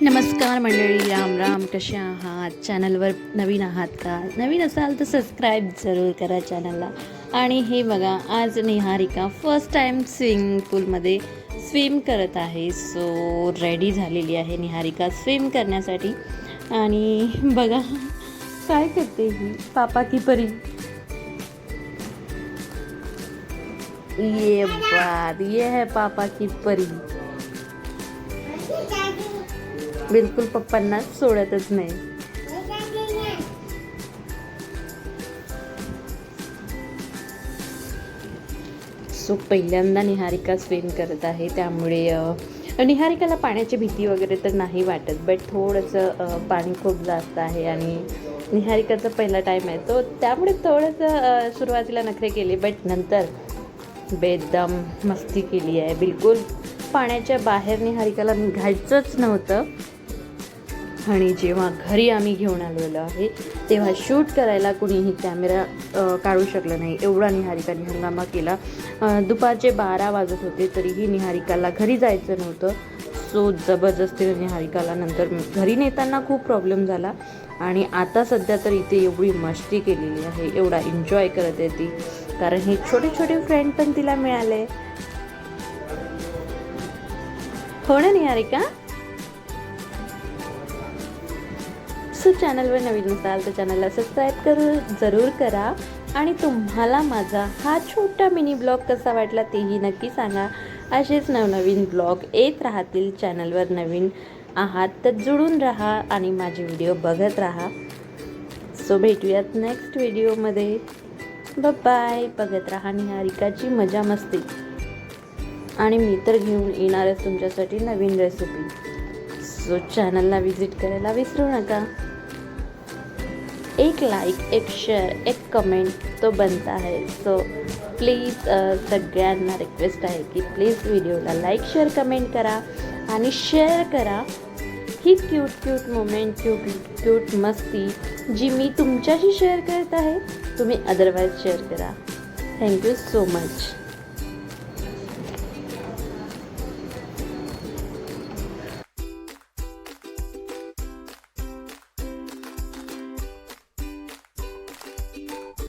नमस्कार मंडळी राम राम कसे आहात? चॅनलवर नवीन आहात का? नवीन असाल तर सबस्क्राईब जरूर करा चॅनलला आणि हे बघा आज निहारिका फर्स्ट टाईम स्विमिंग पूलमध्ये स्विम करत आहे. सो रेडी झालेली आहे निहारिका स्विम करण्यासाठी. आणि बघा काय करते ही? पापा की परी? ये बात ये है पापा की परी. बिलकुल पप्पांना सोडतच नाही. सो पहिल्यांदा निहारिका स्विम करत आहे त्यामुळे निहारिकाला पाण्याची भीती वगैरे तर नाही वाटत बट थोडंसं पाणी खूप जास्त आहे आणि निहारिकाचा पहिला टाईम आहे तो त्यामुळे थोडंसं सुरुवातीला नखरे केले बट नंतर बेदम मस्ती केली आहे बिलकुल. पाण्याच्या बाहेर निहारिकाला निघायचंच नव्हतं. आणि जेव्हा घरी आम्ही घेऊन आलेलो आहे तेव्हा शूट करायला कुणीही कॅमेरा काढू शकलं नाही. एवढा निहारिकाने हंगामा केला. दुपारचे बारा वाजत होते तरीही निहारिकाला घरी जायचं नव्हतं. सो जबरदस्तीने निहारिकाला नंतर घरी नेताना खूप प्रॉब्लेम झाला. आणि आता सध्या तर इथे एवढी मस्ती केलेली आहे एवढा एन्जॉय करत आहे ती. कारण हे छोटे छोटे फ्रेंड पण तिला मिळाले. हो ना निहारिका सो चॅनलवर नवीन असाल तर चॅनलला सबस्क्राईब करू जरूर करा. आणि तुम्हाला माझा हा छोटा मिनी ब्लॉग कसा वाटला तेही नक्की सांगा. असेच नवनवीन ब्लॉग येत राहतील चॅनलवर नवीन आहात तर जुळून राहा आणि माझे व्हिडिओ बघत राहा. सो भेटूयात नेक्स्ट व्हिडिओमध्ये बाय बघत राहा निहारिकाची मजा मस्ती. आणि मी तर घेऊन येणारच तुमच्यासाठी नवीन रेसिपी सो चॅनलला विजिट करायला विसरू नका. एक लाईक एक शेअर एक कमेंट तो बनता आहे. सो प्लीज सगळ्यांना रिक्वेस्ट आहे की प्लीज व्हिडिओला लाईक शेअर कमेंट करा आणि शेअर करा ही cute cute moment cute cute मस्ती जी मी तुमच्याशी शेअर करत आहे. तुम्ही अदरवाईज शेअर करा. Thank you so much